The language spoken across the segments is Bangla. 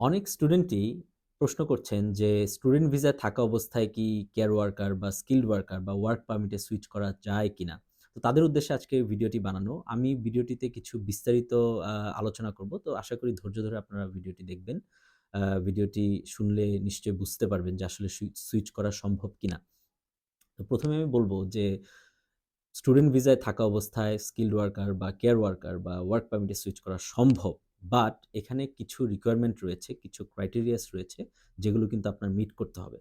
অনেক স্টুডেন্টই প্রশ্ন করছেন যে, স্টুডেন্ট ভিসায় থাকা অবস্থায় কি কেয়ার ওয়ার্কার বা স্কিলড ওয়ার্কার বা ওয়ার্ক পারমিটে সুইচ করা যায় কিনা? তো তাদের উদ্দেশ্যে আজকে ভিডিওটি বানানো। আমি ভিডিওটিতে কিছু বিস্তারিত আলোচনা করব। তো আশা করি ধৈর্য ধরে আপনারা ভিডিওটি দেখবেন। ভিডিওটি শুনলে নিশ্চয়ই বুঝতে পারবেন যে আসলে সুই, সুইচ করা সম্ভব কিনা। তো প্রথমে আমি বলব যে, স্টুডেন্ট ভিসায় থাকা অবস্থায় স্কিলড ওয়ার্কার বা কেয়ার ওয়ার্কার বা ওয়ার্ক পারমিটে সুইচ করা সম্ভব। বাট এখানে কিছু রিকোয়ারমেন্ট রয়েছে, কিছু ক্রাইটেরিয়াস রয়েছে যেগুলো কিন্তু আপনার মিট করতে হবে।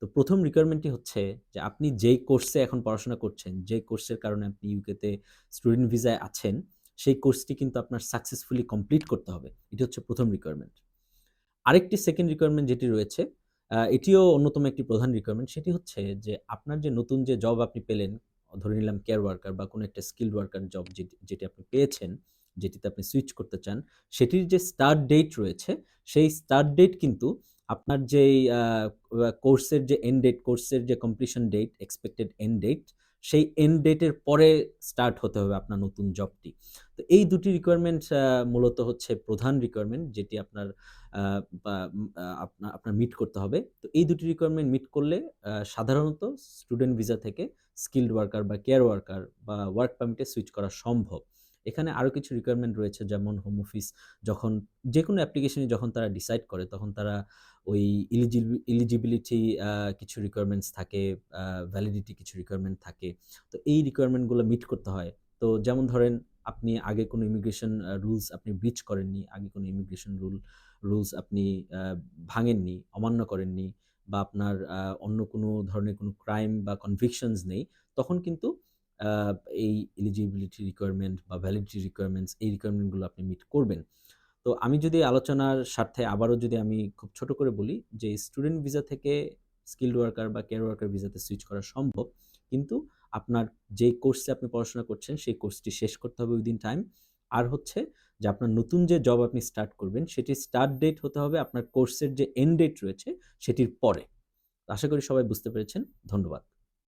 তো প্রথম রিকোয়ারমেন্টটি হচ্ছে যে আপনি যেই কোর্সে এখন পড়াশোনা করছেন, যে কোর্সের কারণে আপনি ইউকেতে স্টুডেন্ট ভিসায় আছেন, সেই কোর্সটি কিন্তু আপনার সাকসেসফুলি কমপ্লিট করতে হবে। এটি হচ্ছে প্রথম রিকোয়ারমেন্ট। আরেকটি সেকেন্ড রিকোয়ারমেন্ট যেটি রয়েছে, এটিও অন্যতম একটি প্রধান রিকোয়ারমেন্ট। সেটি হচ্ছে যে আপনার যে নতুন যে জব আপনি পেলেন, ধরে নিলাম কেয়ার ওয়ার্কার বা কোনো একটা স্কিল ওয়ার্কার জব যেটি আপনি পেয়েছেন, যেটিতে আপনি সুইচ করতে চান, সেটির যে স্টার্ট ডেট রয়েছে, সেই স্টার্ট ডেট কিন্তু আপনার আ কোর্সের যে এন্ড ডেট, কোর্সের যে completion date, expected end date, সেই এন্ড ডেটের পরে স্টার্ট হতে হবে আপনার নতুন জবটি। তো এই দুটি রিকোয়ারমেন্ট মূলত হচ্ছে প্রধান রিকোয়ারমেন্ট যেটি আপনার আ বা আ আপনার মিট করতে হবে। তো এই দুটি রিকোয়ারমেন্ট মিট করলে সাধারণত স্টুডেন্ট ভিসা থেকে স্কিল্ড ওয়ার্কার বা কেয়ার ওয়ার্কার বা ওয়ার্ক পারমিটে সুইচ করা সম্ভব। এখানে আরও কিছু রিকোয়ারমেন্ট রয়েছে যেমন হোম অফিস যখন যে কোনো অ্যাপ্লিকেশনে যখন তারা ডিসাইড করে তখন তারা ওই ইলিজিবি ইলিজিবিলিটি কিছু রিকোয়ারমেন্টস থাকে, ভ্যালিডিটি কিছু রিকোয়ারমেন্ট থাকে। তো এই রিকোয়ারমেন্টগুলো মিট করতে হয়। তো যেমন ধরেন আপনি আগে কোনো ইমিগ্রেশন রুলস আপনি ব্রিচ করেননি, আগে কোনো ইমিগ্রেশন রুল রুলস আপনি ভাঙেননি, অমান্য করেননি বা আপনার অন্য কোনো ধরনের কোনো ক্রাইম বা কনভিকশনস নেই, তখন কিন্তু এই এলিজিবিলিটি রিকোয়ারমেন্ট বা ভ্যালিডিটি রিকোয়ারমেন্টস এই রিকোয়ারমেন্টগুলো আপনি মিট করবেন। তো আমি যদি আলোচনার স্বার্থে আবারও যদি আমি খুব ছোট করে বলি যে স্টুডেন্ট ভিসা থেকে স্কিলড ওয়ার্কার বা কেয়ার ওয়ার্কার ভিসাতে সুইচ করা সম্ভব। কিন্তু আপনার যেই কোর্সে আপনি পড়াশোনা করছেন, সেই কোর্সটি শেষ করতে হবে উইদিন টাইম। আর হচ্ছে যে, আপনার নতুন যে জব আপনি স্টার্ট করবেন, সেটি স্টার্ট ডেট হতে হবে আপনার কোর্সের যে এন্ড ডেট রয়েছে, সেটির পরে। আশা করি সবাই বুঝতে পেরেছেন। ধন্যবাদ।